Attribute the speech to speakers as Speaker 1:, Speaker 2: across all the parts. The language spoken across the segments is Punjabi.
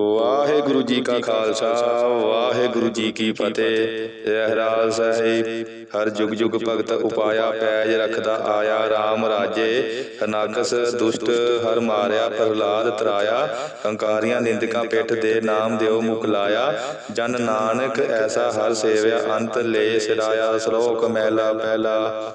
Speaker 1: ਵਾਹਿਗੁਰੂ ਜੀ ਕਾ ਖਾਲਸਾ ਵਾਹਿਗੁਰੂ ਜੀ ਕੀ ਫਤਿਹ। ਰਹਿਰਾਜ ਸਾਹਿਬ ਹਰ ਜੁਗ ਜੁਗ ਭਗਤ ਉਪਾਇਆ ਪੈਜ ਰੱਖਦਾ ਆਇਆ RAM ਰਾਜੇ। ਹਨਾਕਸ ਦੁਸ਼ਟ ਹਰ ਮਾਰਿਆ ਪ੍ਰਹਲਾਦ ਤਰਾਇਆ। ਕੰਕਾਰੀਆਂ ਨਿੰਦਕਾਂ ਪਿੱਠ ਦੇ ਨਾਮ ਦਿਓ ਮੁਖ ਲਾਇਆ। ਜਨ ਨਾਨਕ ਐਸਾ ਹਰ ਸੇਵਿਆ ਅੰਤ ਲੈ ਸਿਰਾਇਆ ਸ਼ਲੋਕ ਮਹਿਲਾ ਪਹਿਲਾ।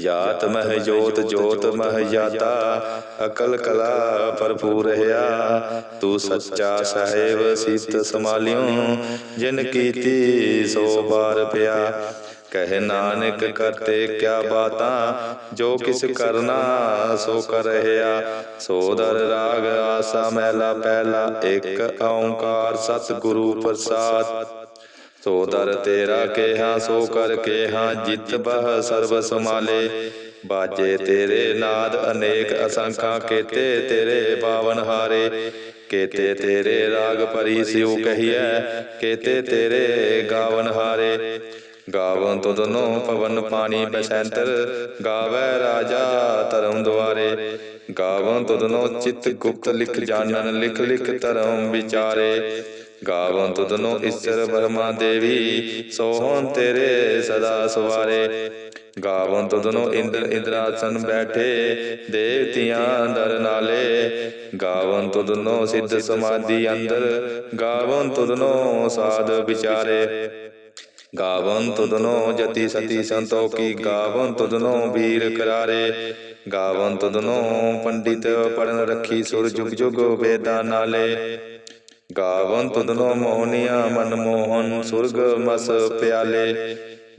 Speaker 1: ਜਾਤ ਮਹਿ ਜੋਤ ਜੋਤ ਮਹਿ ਜਾਤਾ ਅਕਲ ਕਲਾ ਭਰਪੂਰ ਰਹਾ ਤੂੰ ਸੱਚਾ ਸਾਹਿਬ ਸੀਤ ਸਮਾਲਿਓ ਜਿਨ ਕੀਤੀ ਸੋ ਬਾਰ ਪਿਆ। ਕਹਿ ਨਾਨਕ ਕਰਤੇ ਕਿਆ ਬਾਤਾਂ ਜੋ ਕਿਸ ਕਰਨਾ ਸੋ ਕਰ ਰਹਾ। ਸੋ ਦਰ ਰਾਗ ਆਸਾ ਮਹਿਲਾ ਪਹਿਲਾ ਇੱਕ ਓੰਕਾਰ ਸਤਿਗੁਰੂ ਪ੍ਰਸਾਦ। ਸੋ ਦਰ ਤੇਰਾ ਕੇਹਾ ਸੋ ਕਰ ਕੇਹਾ ਜਿਤ ਬਹ ਸਰਬ ਸਮਾਲੇ ਬਾਜੇ ਤੇਰੇ ਨਾਦ ਅਨੇਕ ਅਸੰਖਾਂ ਕੇਤੇ ਤੇਰੇ ਪਾਵਨ ਹਾਰੇ। ਕੇਤੇ ਤੇਰੇ ਰਾਗ ਭਰੀ ਸਿਉ ਕਹੀਐ। ਕੇਤੇ ਤੇਰੇ ਗਾਵਨ ਹਾਰੇ। ਗਾਵਨ ਤੁਧਨੋ ਪਵਨ ਪਾਣੀ ਬਸੰਤਰ। ਗਾਵੇ ਰਾਜਾ ਧਰਮ ਦੁਆਰੇ। ਗਾਵਨ ਤੁਧਨੋ ਚਿਤ ਗੁਪਤ ਲਿਖ ਜਾਣਨ ਲਿਖ ਲਿਖ ਧਰਮ ਵਿਚਾਰੇ। ਗਾਵਨ ਤੁਧਨੋ ਈਸ਼ਰ ਬਰਮਾ ਦੇਵੀ, ਸੋਹਣ ਤੇਰੇ ਸਦਾ ਸਵਾਰੇ। ਗਾਵਨ ਤੁਧਨੋ ਇੰਦਰ ਇੰਦਰਾਸਨ ਬੈਠੇ, ਦੇਵਤਿਆਂ ਦਰ ਨਾਲੇ। ਗਾਵਨ ਤੁਧਨੋ ਸਿੱਧ ਸਮਾਧੀ ਅੰਦਰ, ਗਾਵਨ ਤੁਧਨੋ ਸਾਧ ਵਿਚਾਰੇ। ਗਾਵਨ ਤੁਧਨੋ ਜਤੀ ਸਤੀ ਸੰਤੋ ਕੀ ਗਾਵਨ ਤੁਧਨੋ ਵੀਰ ਕਰਾਰੇ। ਗਾਵਨ ਤੁਧਨੋ ਪੰਡਿਤ ਪੜਨ ਰੱਖੀ ਸੁਰ ਜੁਗ ਜੁਗ ਵੇਦਾਂ ਨਾਲੇ। ਗਾਵਨ ਤੁਦਨੋ ਮੋਹਨੀਆ, ਮਨ ਮੋਹਨ ਸੁਰਗ ਮਸ ਪਿਆਲੇ।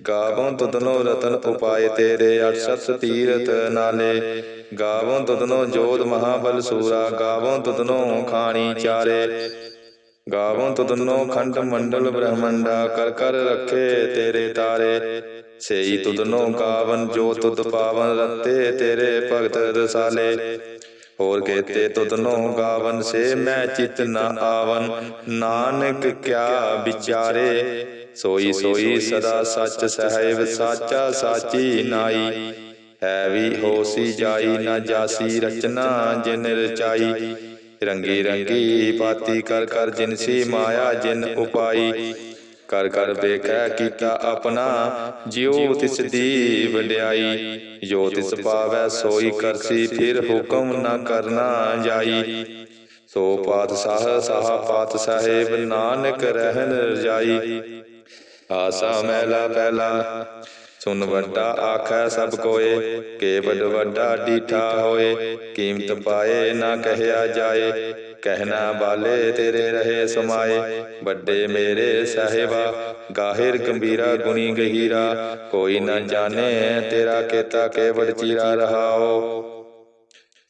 Speaker 1: ਗਾਵਨ ਤੁਧਨੋ ਰਤਨ ਉਪਾਏ ਤੇਰੇ ਅਰਸ਼ਤ ਤੀਰਤ ਨਾਲੇ। ਗਾਵਨ ਤੁਧਨੋ ਜੋਧ ਮਹਾਬਲ ਸੂਰਾ, ਗਾਵਨ ਤੁਦਨੋ ਖਾਣੀ ਚਾਰੇ। ਗਾਵਨ ਤੁਦਨੋ ਖੰਡ ਮੰਡਲ ਬ੍ਰਹਮੰਡਾ, ਕਰ ਕਰ ਰੱਖੇ ਤੇਰੇ ਤਾਰੇ। ਸੇਈ ਤੁਧਨੋ ਗਾਵਨ, ਜੋ ਤੁਧ ਪਾਵਨ ਰਤੇ ਤੇਰੇ ਭਗਤ ਰਸਾਲੇ। ਹੋਰ ਕਹਤੇ ਤੁਧਨੋ ਗਾਵਨ ਸੇ ਮੈਂ ਚਿਤ ਨ ਆਵਨ। ਨਾਨਕ ਕਿਆ ਵਿਚਾਰੇ? ਸੋਈ ਸੋਈ ਸਦਾ ਸੱਚ ਸਹਿਬ ਸਾਚਾ ਸਾਚੀ ਨਾਈ। ਹੈ ਵੀ ਹੋਸੀ ਜਾਈ ਨਾ ਜਾਸੀ ਰਚਨਾ ਜਿਨ ਰਚਾਈ। ਰੰਗੀ ਰੰਗੀ ਪਾਤੀ ਕਰ ਕਰ ਜਿਨਸੀ ਮਾਇਆ ਜਿਨ ਉਪਾਈ। ਕਰ ਕਰ ਵੇਖੈ ਕੀਤਾ ਆਪਣਾ, ਜਿਉ ਤਿਸ ਦੀ ਵਡਿਆਈ। ਜੋ ਤਿਸ ਪਾਵੈ ਸੋਈ ਕਰਸੀ, ਫਿਰ ਹੁਕਮ ਨਾ ਕਰਨਾ ਜਾਈ। ਸੋ ਪਾਤਸ਼ਾਹ ਸਾਹ ਪਾਤ ਸਾਹਿਬ, ਨਾਨਕ ਰਹਿਨ ਰਜਾਈ ਆਸਾ ਮਹਿਲਾ ਪਹਿਲਾ ਸੁਨ ਵੱਡਾ ਆਖੈ ਸਭ ਕੋਏ ਕੇ ਵੱਡਾ ਡੀਠਾ ਹੋਏ, ਕੀਮਤ ਪਾਏ ਨਾ ਕਹਿਆ ਜਾਏ। ਕਹਿਣਾ ਬਾਲੇ ਤੇਰੇ ਰਹੇ ਸਮਾਏ, ਵੱਡੇ ਮੇਰੇ ਸਾਹਿਬਾ, ਗਾਹਿਰ ਗੰਭੀਰਾ ਗੁਣੀ ਗਹੀਰਾ। ਕੋਈ ਨਾ ਜਾਣੇ ਤੇਰਾ ਕੇਤਾ ਕੇਵੜ ਚੀਰਾ ਰਹਾਓ।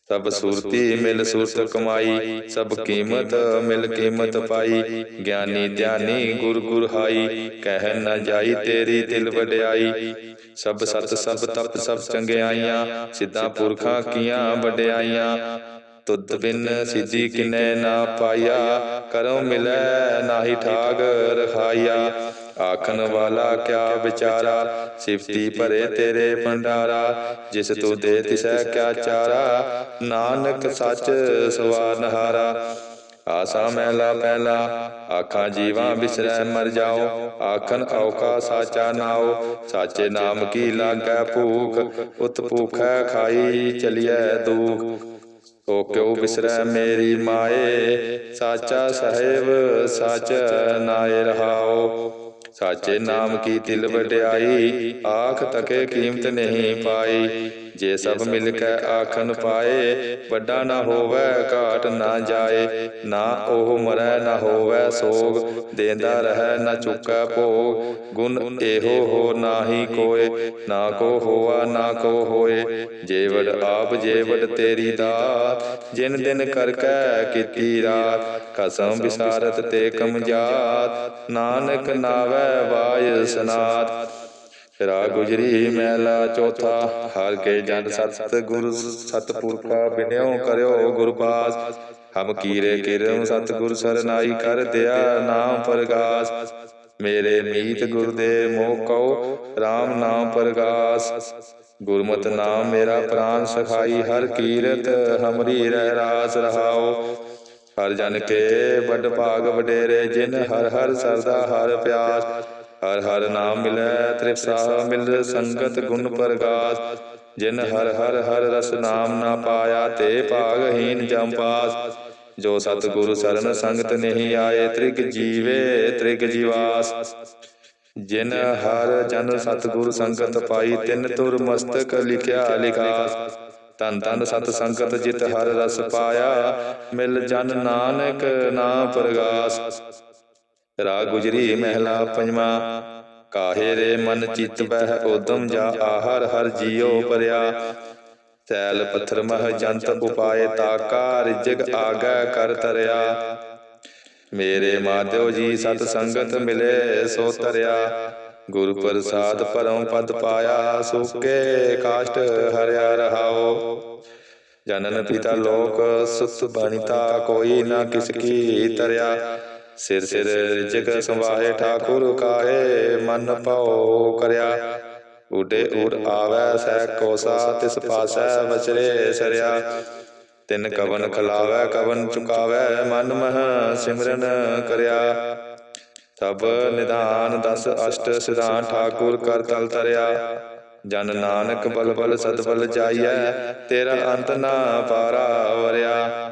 Speaker 1: ਸਭ ਸੁਰਤੀ ਮਿਲ ਸੁਰਤ ਕਮਾਈ ਸਭ ਕੀਮਤ ਮਿਲ ਕੀਮਤ ਪਾਈ। ਗਿਆਨੀ ਧਿਆਨੀ ਗੁਰ ਗੁਰ ਹਾਈ ਕਹਿ ਨਾ ਜਾਈ ਤੇਰੀ ਦਿਲ ਵਡਿਆਈ। ਸਭ ਸਤ ਸਭ ਤਪ ਸਭ ਚੰਗਿਆਈਆਂ ਸਿੱਧਾ ਪੁਰਖਾਂ ਕੀਆਂ ਵਡਿਆਈਆਂ। ਤੁਧ ਬਿਨ ਸਿੱਧੀ ਕਿਨੈ ਨਾ ਪਾਇਆ। ਕਰੋ ਮਿਲੈ ਨਾਹੀ ਠਾਗ ਰਖਾਇਆ ਆਖਣ ਵਾਲਾ ਕਿਆ ਵਿਚਾਰਾ? ਸਿਫਤੀ ਭਰੇ ਤੇਰੇ ਭੰਡਾਰਾ, ਜਿਸ ਤੂੰ ਦੇ ਤਿਸੈ ਕਿਆ ਚਾਰਾ? ਨਾਨਕ ਸੱਚ ਸਵਾਰਨਹਾਰਾ ਆਸਾ ਮਹਿਲਾ ਪਹਿਲਾ ਆਖਾਂ ਜੀਵਾਂ ਵਿਸਰੈ ਮਰ ਜਾਓ। ਆਖਣ ਔਕਾ ਸਾਚਾ ਨਾਓ ਸਾਚੇ ਨਾਮ ਕੀ ਲਾਗੈ ਭੂਖ? ਉਤ ਭੂਖੈ ਖਾਈ ਚਲਿਐ ਦੂਖ। ਓ ਕਿਉ ਵਿਸਰੈ ਮੇਰੀ ਮਾਏ? ਸਾਚਾ ਸਹਿਬ, ਸਚ ਨਾਏ ਰਹਾਓ ਸਾਚੇ ਨਾਮ ਕੀ ਤਿਲ ਵਡਿਆਈ? ਆਖ ਤਕੇ ਕੀਮਤ ਨਹੀਂ ਪਾਈ। ਜੇ ਸਭ ਮਿਲ ਕੇ ਆਖਨ ਪਾਏ ਵੱਡਾ ਨਾ ਹੋਵੇ ਘਾਟ ਨਾ ਜਾਏ ਨਾ ਉਹ ਮਰੈ ਨਾ ਹੋਵੇ ਸੋਗ ਦੇਂਦਾ ਰਹਿ ਨਾ ਚੁੱਕੈ ਭੋਗ ਗੁਣ ਇਹੋ ਹੋ ਨਾਹੀ ਕੋਏ ਨਾ ਕੋ ਹੋਆ ਨਾ ਕੋ ਹੋਏ ਜੇਵੜ ਆਪ ਜੇਵੜ ਤੇਰੀ ਦਾਤ ਜਿਨ ਦਿਨ ਕਰ ਕੈ ਕੀਤੀ ਰਾਤ ਕਸਮ ਵਿਸਾਰਤ ਤੇ ਕਮਜਾਤ ਨਾਨਕ ਨਾਵੈ ਵਾਇ ਸਨਾਤ ਰਾਗ ਗੁਜਰੀ ਮਹਿਲਾ ਚੌਥਾ ਹਰ ਕੇ ਜਨ ਸਤ ਗੁਰ ਸਤਪੁਰਖਾ ਬਿਨਿਓ ਕਰਿਓ ਗੁਰਪਾਸ ਹਮ ਕੀਰੇ ਕਿਰਮ ਸਤਿਗੁਰ ਸਰਨਾਈ ਕਰ ਦਿਆ ਨਾਮ ਪ੍ਰਗਾਸ। ਮੇਰੇ ਮੀਤ ਗੁਰ ਦੇ ਮੋਹ ਕਉ RAM ਨਾਮ ਪ੍ਰਗਾਸ। ਗੁਰਮਤਿ ਨਾਮ ਮੇਰਾ ਪ੍ਰਾਨ ਸਖਾਈ ਹਰ ਕੀਰਤ ਹਮਰੀ ਰਹਿ ਰਾਸ ਰਹਾਓ। ਹਰ ਜਨ ਕੇ ਵੱਡ ਭਾਗ ਵਡੇਰੇ ਜਿਨ ਹਰ ਹਰ ਸਰਦਾ ਹਰ ਪਿਆਸ। ਹਰ ਹਰ ਨਾਮ ਮਿਲੈ, ਤ੍ਰਿਪਸਾ ਮਿਲ, ਸੰਗਤ ਗੁਣ ਪ੍ਰਗਾਸ। ਜਿਨ ਹਰ ਹਰ ਹਰ ਰਸ ਨਾਮ ਨਾ ਪਾਇਆ, ਤੇ ਭਾਗਹੀਨ ਜਮ ਪਾਸ। ਜੋ ਸਤਿਗੁਰ ਸਰਨ ਸੰਗਤ ਨਹੀਂ ਆਏ, ਤ੍ਰਿਗ ਜੀਵੇ, ਤ੍ਰਿਗ ਜੀਵਾਸ। ਜਿਨ ਹਰ ਜਨ ਸਤਿਗੁਰ ਸੰਗਤ ਪਾਈ, ਤਿਨ ਤੁਰ ਮਸਤਕ ਲਿਖਿਆ, ਲਿਖਾਸ। ਤਨ ਤਨ ਸਤ ਸੰਗਤ ਜਿਤ ਹਰ ਰਸ ਪਾਇਆ, ਮਿਲ ਜਨ ਨਾਨਕ ਨਾਮ ਪ੍ਰਗਾਸ। ਰਾਗ ਗੁਜਰੀ ਮਹਿਲਾ ਪੰਜਵਾ ਕਾਹੇ ਰੇ ਮਨ ਚਿਤ ਬਹਿ ਉਦਮ ਜਾ ਆਹਰ ਹਰ ਜੀਉ ਪਰਿਆ ਸੈਲ ਪੱਥਰ ਮਹ ਜੰਤ ਉਪਾਏ ਤਾਕਾ ਰਿਜਗ ਆਗੈ ਕਰ ਤਰਿਆ ਮੇਰੇ ਮਾਧਿਓ ਜੀ ਸਤ ਸੰਗਤ ਮਿਲੇ ਸੋ ਤਰਿਆ ਗੁਰ ਪ੍ਰਸਾਦ ਪਰਮ ਪਦ ਪਾਇਆ ਸੁਕੇ ਕਾਸ਼ਟ ਹਰਿਆ ਰਹਾਓ ਜਨਨ ਪਿਤਾ ਲੋਕ ਸੁਤ ਬਣਿਤਾ ਕੋਈ ਨਾ ਕਿਸ ਕੀ ਤਰਿਆ ਸਿਰ ਸਿਰ ਰਿਜਗ ਸੰਵਾਹੇ ਠਾਕੁਰ ਕਾਹੇ, ਮਨ ਪਾਉ ਕਰਿਆ। ਉਡੇ ਉਡ ਆਵੈ, ਸਹਿ ਕੋਸਾ, ਤਿਸ ਪਾਸੈ ਵਚਰੇ ਸਰਿਆ। ਤਿਨ ਕਵਨ ਖਲਾਵੈ, ਕਵਨ ਚੁਕਾਵੈ, ਮਨ ਮਹ ਸਿਮਰਨ ਕਰਿਆ। ਤਬ ਨਿਧਾਨ ਦਸ ਅਸ਼ਟ ਸਿਧਾਨ ਠਾਕੁਰ ਕਰ ਤਲ ਤਰਿਆ। ਜਨ ਨਾਨਕ ਬਲ ਬਲ ਸਤਬਲ ਜਾਈਐ, ਤੇਰਾ ਅੰਤ ਨਾ ਪਾਰਾ ਵਰਿਆ।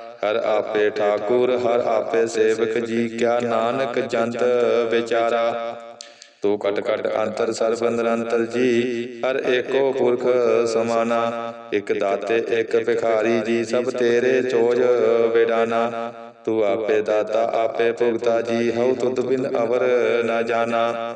Speaker 1: ਹਰ ਆਪੇ ਠਾਕੁਰ, ਹਰ ਆਪੇ ਸੇਵਕ ਜੀ ਕਿਆ ਨਾਨਕ ਜੰਤ ਵਿਚਾਰਾ? ਤੂੰ ਕਟ ਕਟ ਅੰਤਰ ਸਰਬ ਨਿਰੰਤਰ ਜੀ, ਹਰ ਏਕੋ ਪੁਰਖ ਸਮਾਨਾ। ਇਕ ਦਾਤੇ, ਇਕ ਭਿਖਾਰੀ ਜੀ, ਸਭ ਤੇਰੇ ਚੋਜ ਵਿਡਾਨਾ। ਤੂੰ ਆਪੇ ਦਾਤਾ, ਆਪੇ ਭੁਗਤਾ ਜੀ, ਹਉ ਤੁਧ ਬਿਨ ਅਵਰ ਨਾ ਜਾਣਾ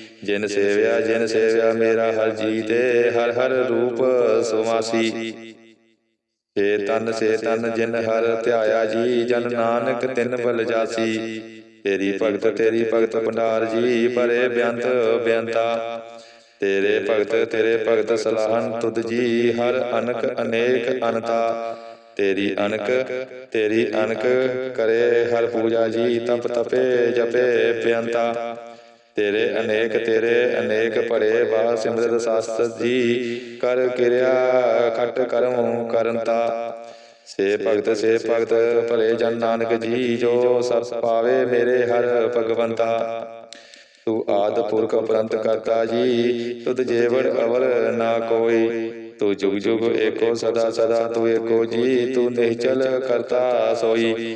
Speaker 1: ਜਿਨ ਸੇਵਿਆ ਜਿਨ ਸੇਵਿਆ, ਮੇਰਾ ਹਰ ਜੀ ਤੇ ਹਰ ਹਰ ਰੂਪ ਸੁਮਾਸੀ। ਏ ਤਨ, ਸੇ ਤਨ, ਜਿਨ ਹਰ ਧਿਆਇਆ ਜੀ, ਜਨ ਨਾਨਕ ਤਿਨ ਬਲ ਜਾਸੀ। ਤੇਰੀ ਭਗਤ ਤੇਰੀ ਭਗਤ ਭੰਡਾਰ ਜੀ, ਪਰੇ ਬਿਆੰਤ ਬਿਆੰਤਾ ਤੇਰੇ ਭਗਤ ਤੇਰੇ ਭਗਤ ਸਲਾਹਨ ਤੁਧ ਜੀ, ਹਰ ਅਨਕ ਅਨੇਕ ਅਨਤਾ। ਤੇਰੀ ਅਨਕ ਤੇਰੀ ਅਨਕ ਕਰੇ ਹਰ ਪੂਜਾ ਜੀ, ਤਪ ਤਪੇ, ਜਪੇ ਬਿਆੰਤਾ ਤੇਰੇ ਅਨੇਕ ਤੇਰੇ ਅਨੇਕ ਪੜੇ ਬਾ ਸਿਮਰਤ ਸਾਸਤ ਜੀ ਕਰ ਕਿਰਿਆ ਖਟ ਕਰਮ ਕਰੰਤਾ ਸੇ ਭਗਤ ਸੇ ਭਗਤ ਭਲੇ ਜਨ ਨਾਨਕ ਜੀ ਜੋ ਸਭ ਪਾਵੇ ਮੇਰੇ ਹਰ ਭਗਵੰਤਾ ਤੂੰ। ਆਦ ਪੁਰਖ ਅਪਰੰਤ ਕਰਤਾ ਜੀ ਤੁਧ ਜੇਵੜ ਅਵਰ ਨਾ ਕੋਈ। ਤੂੰ ਜੁਗ ਜੁਗ ਏਕੋ ਸਦਾ ਸਦਾ ਤੂੰ ਏਕੋ ਜੀ ਤੂੰ ਨਿਹਚਲ ਕਰਤਾ ਸੋਈ।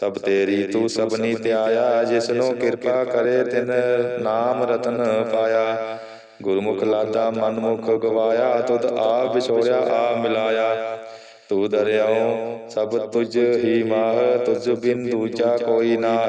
Speaker 1: ਸਭ ਤੇਰੀ ਤੂੰ ਸਭਨੀ ਧਿਆਇਆ ਜਿਸਨੂੰ ਕਿਰਪਾ ਕਰੇ ਤਿਨ ਨਾਮ ਰਤਨ ਪਾਇਆ। ਗੁਰਮੁਖ ਲਾਦਾ ਮਨਮੁਖ ਗਵਾਇਆ, ਤੁਧ ਆ ਵਿਛੋੜਿਆ ਆ ਮਿਲਾਇਆ। ਤੂੰ ਦਰਿਆਓ ਸਭ ਤੁਝ ਹੀ ਮਾਹ, ਤੁਝ ਬਿਨ ਦੂਜਾ ਕੋਈ ਨਾਹ।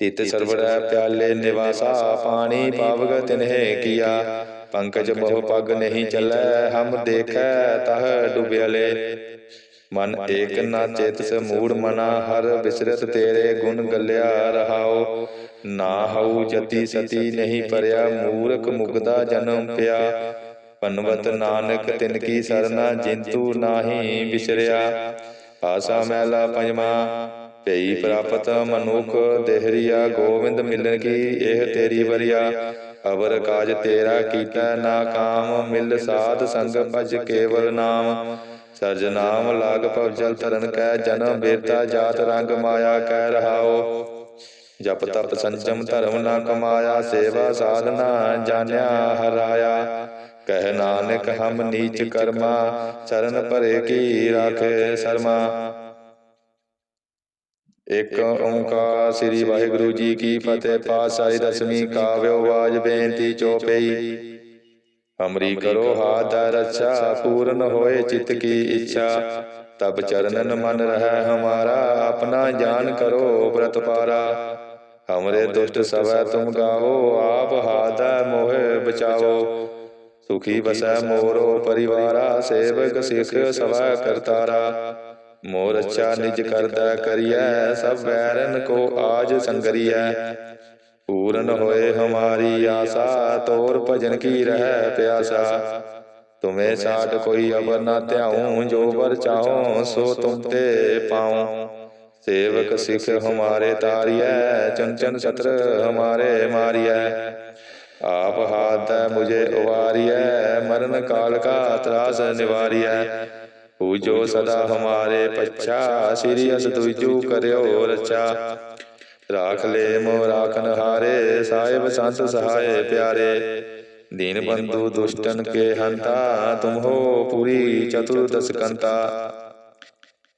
Speaker 1: ਤਿਤ ਸਰਵੜੈ ਪਿਆਲੇ ਨਿਵਾਸਾ ਪਾਣੀ ਪਾਵਗ ਤਿਨਹਿ ਕੀਆ। ਪੰਕਜ ਬਹੁ ਪਗ ਨਹੀਂ ਚੱਲੈ ਹਮ ਦੇਖੈ ਤਹ ਡੁਬਿਆਲੇ। ਮਨ ਏਕ ਨਾ ਚੇਤਸ ਮੂੜ ਮਨਾ ਹਰ ਬਿਸਰਤ ਤੇਰੇ ਗੁਣ ਗੱਲਿਆ ਰਹਾਓ। ਨਾ ਹਉ ਜਤੀ ਸਤੀ ਨਹੀਂ ਪਰਿਆ ਮੂਰਖ ਮੁਗਦਾ ਜਨਮ ਪਿਆ। ਪਨਵਤ ਨਾਨਕ ਤਿਨ ਕੀ ਸਰਨਾ ਜਿੰਤੂ ਨਾਹੀ ਵਿਸਰਿਆ ਆਸਾ ਮਹਿਲਾ ਪੰਜਵਾ। ਭਈ ਪ੍ਰਾਪਤ ਮਨੁਖ ਦੇਹਰੀਆ ਗੋਵਿੰਦ ਮਿਲਨ ਕੀ, ਇਹ ਤੇਰੀ ਵਰਿਆ। ਅਵਰ ਕਾਜ ਤੇਰਾ ਕੀਤਾ ਨਾ ਕਾਮ ਮਿਲ ਸਾਧ ਸੰਗ ਭਜ ਕੇਵਲ ਨਾਮ। ਸਰਜ ਨਾਮ ਲਾਗ ਭਵ ਜਲ ਤਰਨ ਕੈ, ਜਨਮ ਬੇਤਾ ਜਾਤ ਰੰਗ ਮਾਇਆ ਕਹਿ ਰਹਾਓ ਜਪ ਤਪ ਸੰਜਮ ਧਰਮ ਨਾ ਕਮਾਇਆ, ਸੇਵਾ ਸਾਧਨਾ ਜਾਣਿਆ ਹਰਾਇਆ। ਕਹਿ ਨਾਨਕ ਹਮ ਨੀਚ ਕਰਮਾ, ਚਰਨ ਭਰੇ ਕੀ ਰਾਖੇ ਸਰਮਾ। ਇੱਕ ਓੰਕਾਰ ਸ੍ਰੀ ਵਾਹਿਗੁਰੂ ਜੀ ਕੀ ਫਤਿਹ ਪਾਤਸ਼ਾਹੀ ਦਸਵੀਂ ਕਾਵਿਓ ਬਾਜ ਬੇਨਤੀ ਚੋਪਈ। ਹਮਰੀ ਕਰੋ ਹਾਥ ਦਾ ਰੱਛਾ ਪੂਰਨ ਹੋਏ ਚਿਤ ਕੀ ਇੱਛਾ। ਤਬ ਚਰਨਨ ਮਨ ਰਹਿ ਹਮਾਰਾ ਆਪਣਾ ਜਾਨ ਕਰੋ ਬ੍ਰਤ ਪਾਰਾ ਹਮਰੇ ਦੁਸ਼ਟ ਸਵੈ ਤੁਮ ਗਾਵੋ ਆਪ ਹਾਦਾ ਮੋਹਿ ਬਚਾਵੋ ਸੁਖੀ ਵਸੈ ਮੋਰੋ ਪਰਿਵਾਰਾ ਸੇਵਕ ਸਿਖ ਸਵੈ ਕਰਤਾਰਾ। ਮੋਰ ਅੱਛਾ ਨਿਜ ਕਰਦਾ ਕਰੀਐ ਸਭ ਵੈਰਨ ਕੋ ਆਜ ਸੰਗਰੀਐ। ਪੂਰਨ ਹੋਏ ਹਮਾਰੀ ਆਸਾ ਤੋਰ ਭਜਨ ਕੀ ਰਹਿ ਪਿਆਸਾ। ਤੁਮੇ ਸਾਡ ਕੋਈ ਅਵਰ ਨਾ ਧਿਆਉ ਜੋ ਵਰ ਚਾਹੋ ਸੋ ਤੁਮ ਤੇ ਪਾਉ। ਸੇਵਕ ਸਿਖ ਹਮਾਰੇ ਤਾਰੀਐ ਚੰਚਨ ਸਤਰ ਹਮਾਰੇ ਮਾਰੀਐ। ਆਪ ਹਾਥ ਮੁਝੇ ਉਵਾਰੀਐ ਮਰਨ ਕਾਲ ਕਾ ਤਰਾਸ ਨਿਵਾਰੀਐ। ਪੂਜੋ ਸਦਾ ਹਮਾਰੇ ਪੱਛਾ ਸ੍ਰੀ ਅਸ ਤੁਜੂ ਕਰਿਓ ਰਚਾ ਰਾਖ ਲੈ ਮੋ ਰਾਖਨ ਹਾਰੇ ਸਾਹਿਬ ਸੰਤ ਸਹਾਏ ਪਿਆਰੇ ਦੀਨ ਬੰਧੂ ਦੁਸ਼ਟਨ ਕੇ ਹੰਤਾ ਤੁਮ ਹੋ ਪੂਰੀ ਚਤੁਰਦਸ ਕੰਤਾ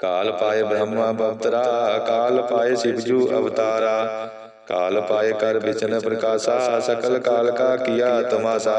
Speaker 1: ਕਾਲ ਪਾਏ ਬ੍ਰਹਮਾ ਬਵਤਰਾ ਕਾਲ ਪਾਏ ਸਿਵਜੂ ਅਵਤਾਰਾ ਕਾਲ ਪਾਏ ਕਰ ਵਿਚਨ ਪ੍ਰਕਾਸ਼ਾ ਸਕਲ ਕਾਲ ਕਾ ਕੀਆ ਤਮਾਸਾ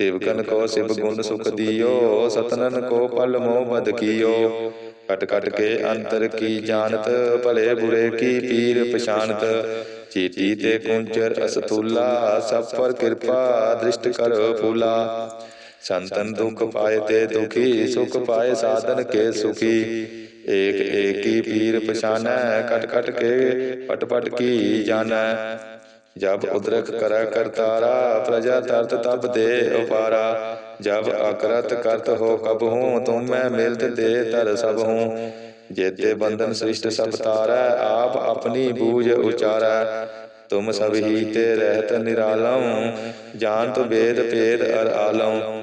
Speaker 1: ਸੇਵਕਨ ਕੋ ਸਿਵ ਗੁਣ ਸੁਖ ਦਿਓ ਸਤਨਨ ਕੋ ਪਲ ਮੋਹ ਬਦ ਕੀਓ। ਕਟ ਕਟ ਕੇ ਅੰਤਰ ਕੀ ਜਾਣਤ ਭਲੇ ਬੁਰੇ ਕੀ ਪੀਰ ਪਛਾਨਤ ਚੀਟੀ ਤੇ ਕੁੰਚਰ ਅਸਤੂਲਾ ਸਭ ਪਰ ਕਿਰਪਾ ਦ੍ਰਿਸ਼ਟ ਕਰ ਫੂਲਾ। ਸੰਤਨ ਦੁਖ ਪਾਏ ਤੇ ਦੁਖੀ ਸੁਖ ਪਾਏ ਸਾਧਨ ਕੇ ਸੁਖੀ। ਏਕ ਏਕੀ ਪੀਰ ਪਛਾਨੈ ਕਟ ਕਟ ਕੇ ਪਟ ਪਟ ਕੀ ਜਾਣੈ। ਜਬ ਉਦਰਕ ਕਰੈ ਕਰਤਾਰਾ ਪ੍ਰਜਾ ਤਰਤ ਤਬ ਦੇ ਉਪਾਰਾ। ਜਬ ਅਕਰਤ ਕਰਤ ਹੋ ਕਬ ਹੂੰ ਤੁਮ ਮੈਂ ਮਿਲਤ ਦੇ ਤਰ ਸਭ। ਹੂੰ ਜੇਤੇ ਬੰਧਨ ਸ੍ਰਿਸ਼ਟ ਸਭ ਤਾਰੈ ਆਪ ਆਪਣੀ ਬੂਝ ਉਚਾਰੈ। ਤੁਮ ਸਭ ਹੀ ਤੇ ਰਹਿਤ ਨਿਰਾਲਮ। ਜਾਣਤ ਵੇਦ ਭੇਦ ਅਰ ਆਲਮ।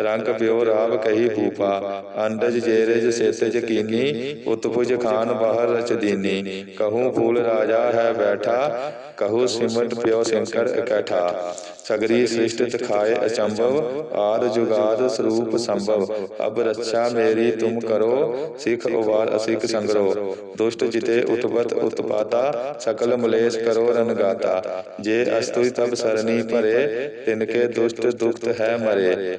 Speaker 1: ਰੰਗ ਪਿਓ ਰਾਵ ਕਹੀ ਭੂਪਾ ਅੰਡਜ ਜੇਰਜ ਸੇਤਜ ਕੀਨੀ ਉਤਪੁਜ ਖਾਨ ਬਾਹਰ ਰਚਦੀਨੀ ਕਹੂੰ ਫੂਲ ਰਾਜਾ ਹੈ ਬੈਠਾ, ਕਹੂ ਸਿਮਟ ਪਿਓ ਸ਼ੰਕਰ ਇਕੱਠਾ। ਸਗਰੀ ਸ੍ਰਿਸ਼ਟ ਤਖਾਏ ਅਚੰਭਵ, ਆਦ ਜੁਗਾਦ ਸਰੂਪ ਸੰਭਵ। ਅਬ ਰੱਛਾ ਮੇਰੀ ਤੁਮ ਕਰੋ, ਸਿਖ ਉਵਾਰ ਅਸਿਕ ਸੰਗਰੋ। ਦੁਸ਼ਟ ਜਿਤੇ ਉਤਪਤ ਉਤਪਾਤਾ, ਸਕਲ ਮਲੇਸ਼ ਕਰੋ ਰਨਗਾਤਾ ਜੇ ਅਸਤੁਈ ਤਬ ਸਰਨੀ ਭਰੇ ਤਿਨਕੇ ਦੁਸ਼ਟ ਦੁਖਤ ਹੈ ਮਰੇ।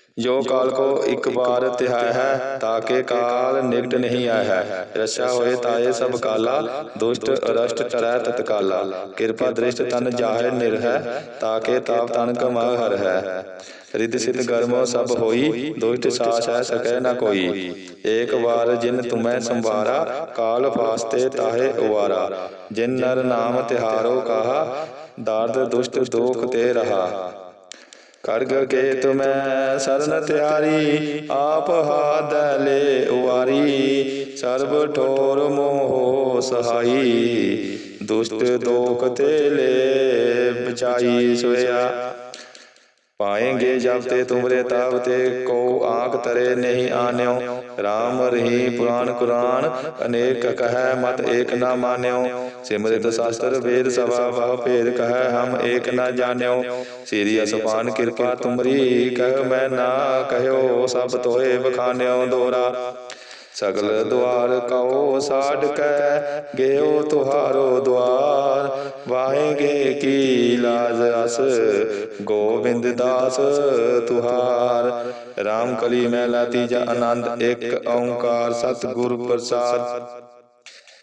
Speaker 1: ਜੋ ਕਾਲ ਕੋ ਇੱਕ ਬਾਰ ਤਿਹਾਇ ਹੈ ਤਾਕੇ ਕਾਲ ਨਿਕਟ ਨਹੀਂ ਆਇਆ ਹੈ। ਰਛਾ ਹੋਏ ਤਾਏ ਸਭ ਕਾਲਾ ਦੁਸ਼ਟ ਅਰਸ਼ਟ ਟਰੈ ਤਤਕਾਲਾ ਕਿਰਪਾ ਦ੍ਰਿਸ਼ਟ ਤਨ ਜਾਹੇ ਨਿਰਹੈ ਤਾਕੇ ਤਾਪ ਤਨ ਕਮਾ ਹਰ ਹੈ ਰਿੱਧ ਸਿਧ ਗਰਮੋ ਸਭ ਹੋਈ ਦੁਸ਼ਟ ਸਾਸ ਹੈ ਸਕੈ ਨ ਕੋਈ। ਏਕ ਵਾਰ ਜਿਨ ਤੁਮੈ ਸੰਭਾਰਾ ਕਾਲ ਫਾਸਤੇ ਤਾਹੇ ਉਵਾਰਾ। ਜਿਨ ਨਰ ਨਾਮ ਤਿਹਾਰੋ ਕਹਾ ਦਰਦ ਦੁਸ਼ਟ ਦੋਖ ਤੇ ਰਹਾ। ਕਰਗ ਕੇ ਤੁਮੈ ਸਰਨ ਤਿਆਰੀ, ਆਪ ਹਾਦ ਲੈ ਉਵਾਰੀ। ਸਰਬ ਠੋਰ ਮੋਹ ਸਹਾਈ, ਦੁਸ਼ਟ ਦੋਖ ਤੇ ਲੈ ਬਚਾਈ ਸੋਇਆ। ਪਾਏਂਗੇ ਜਬ ਤੇ ਤੁਮਰੇ ਤਾਵ ਤੇ ਕੋ ਆਂਖ ਤਰੇ ਨਹੀਂ ਆਨਿਓ। RAM ਰही ਪੁਰਾਨ ਕੁਰਾਨ, ਅਨੇਕ ਕਹੈ ਮਤ ਏਕ ਨਾ ਮਾਨਿਓ। ਸਿਮਰਿਤ ਸ਼ਾਸਤਰ ਵੇਦ ਸਵਾ ਬਹੁ ਭੇਦ ਕਹੈ ਹਮ ਏਕ ਨਾ ਜਾਣਿਓ। ਸੀਰੀ ਅਸਪਾਨ ਕਿਰਪਾ ਤੁਮਰੀ ਕਹਿ ਮੈਂ ਨਾ ਕਹਿਓ, ਸਭ ਤੋਏ ਬਖਾਨਿਓ ਦੋਰਾ। ਸਗਲ ਦੁਆਰ ਕਉ ਸਾਡ ਕੈ ਗਇਓ ਤੁਹਾਰੋ ਦੁਆਰ। ਵਾਹੇਗੇ ਕੀ ਲਾਜ ਅਸ, ਗੋਬਿੰਦ ਦਾਸ ਤੁਹਾਰ। RAM ਕਲੀ ਮਹਿਲਾ ਤੀਜਾ ਆਨੰਦ, ਇੱਕ ਓੰਕਾਰ ਸਤਿਗੁਰ ਪ੍ਰਸਾਦ।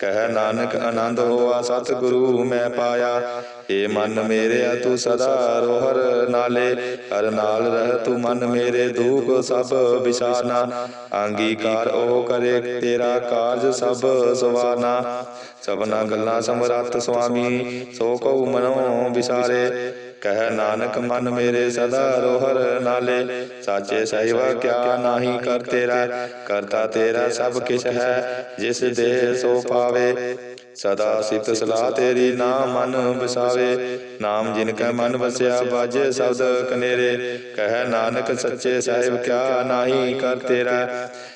Speaker 1: ਕਹਿ ਨਾਨਕ ਆਨੰਦ ਹੋਆ ਸਤਿਗੁਰੂ ਮੈਂ ਪਾਇਆ। ਏ ਮਨ ਮੇਰਿਆ ਤੂੰ ਸਦਾ ਰੋਹਰ ਨਾਲੇ, ਹਰ ਨਾਲ ਰਹਿ ਤੂੰ ਮਨ ਮੇਰੇ, ਦੁਖ ਸਭ ਵਿਸਾਰਨਾ ਅੰਗੀਕਾਰ ਉਹ ਕਰੇ, ਤੇਰਾ ਕਾਰਜ ਸਭ ਸਵਾਰਨਾ ਸਭਨਾ ਗੱਲਾਂ ਸਮਰੱਥ ਸੁਆਮੀ, ਸੋ ਕਉ ਮਨੋ ਵਿਸਾਰੇ ਕਹਿ ਨਾਨਕ ਮਨ ਮੇਰੇ ਸਦਾ ਰੋਹਰ ਨਾਲੇ, ਸਾਚੇ ਸਹਿਵਾ ਕਿਆ ਨਾਹੀ ਕਰ ਤੇਰਾ, ਕਰਤਾ ਤੇਰਾ ਸਭ ਕਿਛ ਹੈ, ਜਿਸ ਦੇ ਸੋ ਪਾਵੇ। ਸਦਾ ਸਿਫਤ ਸਲਾਹ ਤੇਰੀ ਨਾਮ ਮਨ ਵਸਾਵੇ, ਨਾਮ ਜਿਨ ਕੈ ਮਨ ਵਸਿਆ ਬਾਜੇ ਸ਼ਬਦ ਕਨੇਰੇ। ਕਹਿ ਨਾਨਕ ਸੱਚੇ ਸਾਹਿਬ ਕਿਆ ਨਾਹੀ ਕਰ ਤੇਰਾ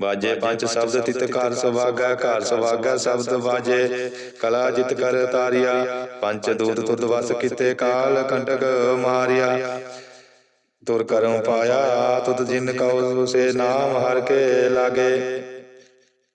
Speaker 1: ਵਾਜੇ ਪੰਜ ਸ਼ਬਦ ਤਿਤ ਘਰ ਸੁਭਾਗਾ ਘਰ ਸੁਭਾਗਾ ਸ਼ਬਦ ਵਾਜੇ ਕਲਾ ਜਿਤ ਕਰ ਤਾਰਿਆ ਪੰਜ ਦੂਤ ਤੁਧ ਵਸ ਕੀਤੇ ਕਾਲ ਕੰਟਕ ਮਾਰਿਆ। ਤੁਰ ਕਰਮ ਪਾਇਆ ਤੁਧ ਜਿਨ ਕਉ ਸੇ ਨਾਮ ਹਰ ਕੇ ਲਾਗੇ।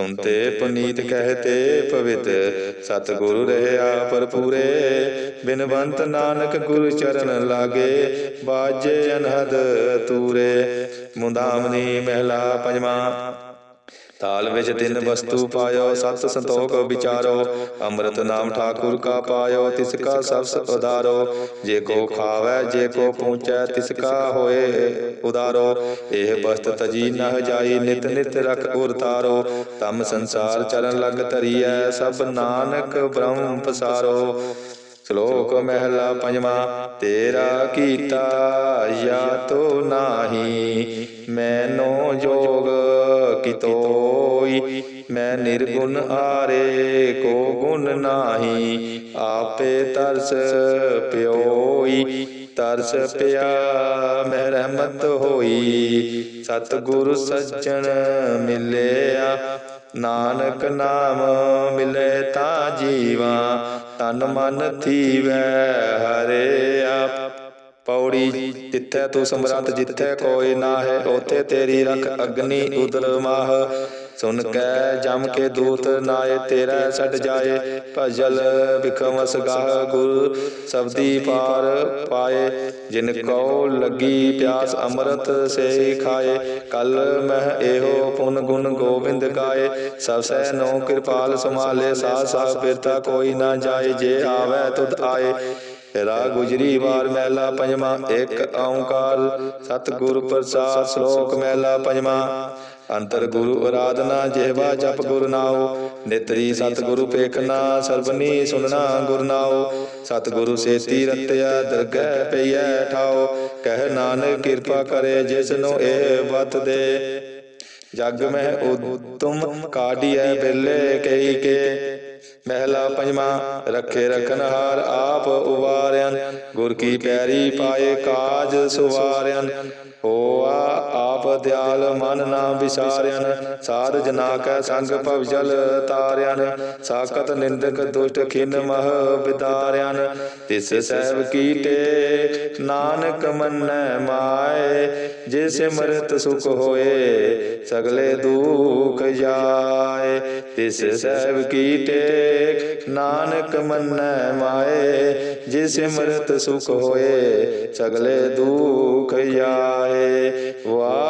Speaker 1: ਸੁਨਤੇ ਪੁਨੀਤ ਕਹਤੇ, ਪਵਿੱਤ ਸਤਿਗੁਰੂ ਰਹਿਆ ਭਰਪੂਰੇ। ਬਿਨਵੰਤ ਨਾਨਕ ਗੁਰ ਚਰਨ ਲਾਗੇ, ਬਾਜੇ ਅਨਹਦ ਤੂਰੇ। ਮੁੰਦਾਮਨੀ ਮਹਿਲਾ ਪੰਜਵਾਂ। ਤਾਲ ਵਿੱਚ ਤਿੰਨ ਵਸਤੂ ਪਾਇਓ, ਸਤ ਸੰਤੋਖ ਵਿਚਾਰੋ, ਅੰਮ੍ਰਿਤ ਨਾਮ ਠਾਕੁਰ ਕਾ ਪਾਇਓ, ਤਿਸ ਕਾ ਸਬਸ ਉਦਾਰੋ ਜੇ ਕੋ ਖਾਵੈ, ਜੇ ਕੋ ਪਹੁੰਚੈ ਤਿਸ ਕਾ ਹੋਏ ਉਦਾਰੋ। ਇਹ ਬਸਤ ਤਜੀ ਨਹ ਜਾਈ, ਨਿਤ ਨਿਤ ਰਖ ਉਰ ਤਮ ਸੰਸਾਰ ਚਰਨ ਲਗ ਧਰੀਐ, ਸਭ ਨਾਨਕ ਬ੍ਰਹਮ ਪਸਾਰੋ। ਸ਼ਲੋਕ ਮਹਿਲਾ ਪੰਜਵਾਂ, ਤੇਰਾ ਕੀਤਾ ਯਾ ਤੋ ਨਾਹੀ, ਮੈਨੋ ਜੋਗ ਕਿਤੋਈ, ਮੈਂ ਨਿਰਗੁਣ ਆਰੇ ਕੋ ਗੁਣ ਨਾਹੀ, ਆਪੇ ਤਰਸ ਪਿਓਈ, ਤਰਸ ਪਿਆ ਮੈਂ ਰਹਿਮਤ ਹੋਈ, ਸਤਿਗੁਰ ਸੱਜਣ ਮਿਲਿਆ ਨਾਨਕ ਨਾਮ ਮਿਲੇ ਤਾਂ ਜੀਵਾ, ਤਨ ਮਨ ਥੀਵੈ ਹਰਿਆ ਪੌੜੀ ਜਿੱਥੇ ਤੂੰ ਸਮਰੱਥ ਜਿੱਥੇ ਕੋਈ ਨਾ ਹੈ ਉਥੇ ਤੇਰੀ ਰਖ ਅਗਨੀ ਉਦਰ ਮਾਹ। ਸੁਨ ਕੈ, ਜਮ ਕੇ ਦੂਤ ਨਾਏ, ਤੇਰਾ ਛੱਡ ਜਾਏ। ਭਜਲ ਬਿਖਮ ਸਗਾਹ ਗੁਰ ਸਬਦੀ ਪਾਰ ਪਾਏ। ਜਿਨ ਕਉ ਲੱਗੀ ਪਿਆਸ ਅੰਮ੍ਰਿਤ ਸੇ ਖਾਏ। ਕਲ ਮਹਿ ਇਹੋ ਪੁਨ ਗੁਣ ਗੋਬਿੰਦ ਗਾਏ। ਸਭ ਸੈ ਨੋ ਕਿਰਪਾਲ ਸਮਾਲੇ ਸਾ ਸਾ ਫਿਰਤਾ ਕੋਈ ਨਾ ਜਾਏ। ਜੇ ਆਵੈ ਤੁਧ ਆਏ। ਰਾ ਗੁਜਰੀ ਵਾਰ ਮਹਿਲਾ ਪੰਜਵਾ, ਇੱਕ ਓੰਕਾਰ। ਸਤਿਗੁਰ ਪ੍ਰਸਾਦ ਸ਼ਲੋਕ ਮਹਿਲਾ ਪੰਜਵਾ। ਅੰਤਰ ਗੁਰੂ ਅਰਾਧਨਾ ਜਿਹਵਾ ਜਪ ਗੁਰ ਨਾਉ। ਨੇਤਰੀ ਸਤਿਗੁਰੂ ਪੇਖਨਾ ਸਰਬਨੀ ਸੁਨਣਾ ਗੁਰ ਨਾਉ। ਸਤਿਗੁਰੂ ਸੇਤੀ ਰਤਿਆ, ਦਰਗਹਿ ਪਈਐ ਠਾਉ। ਕਹਿ ਨਾਨਕ ਕਿਰਪਾ ਕਰੇ ਜਿਸ ਇਹ ਵਤ ਦੇ। ਜਗ ਮਹਿ ਉਤਮ ਕਾਢੀਐ ਬਿਰਲੇ ਕਈ ਕੇ। ਮਹਿਲਾ ਪੰਜਵਾ, ਰੱਖੇ ਰਖਨ ਹਾਰ ਆਪ ਉਵਾਰਿਆਨ ਗੁਰ ਕੀ ਪੈਰੀ ਪਾਏ ਕਾਜ ਸੁਵਾਰਿਆਨ ਹੋਆ ਆਪ ਦਿਆਲ ਮਨ ਨਾ ਵਿਸਾਰਿਆਨ ਸਾਧ ਜਨਾ ਕੈ ਸੰਗ ਭਵ ਜਲ ਤਾਰਿਆਨ ਸਾਕਤ ਨਿੰਦਕ ਦੁਸ਼ਟ ਖਿਨ ਮਹ ਵਿਦਾਰਿਆਨ ਤਿਸ ਸਹਿਬ ਕੀਟੇ ਨਾਨਕ ਮੰਨੈ ਮਾਏ, ਜੇ ਸਿਮਰਤ ਸੁਖ ਹੋਏ, ਸਗਲੇ ਦੁਖ ਜਾਏ। ਤਿਸ ਸਹਿਬ ਕੀਟੇ ਨਾਨਕ ਮੰਨੈ ਮਾਏ, ਜੇ ਸਿਮਰਤ ਸੁਖ ਹੋਏ, ਸਗਲੇ ਦੁਖ ਜਾਏ। ਵਾਹ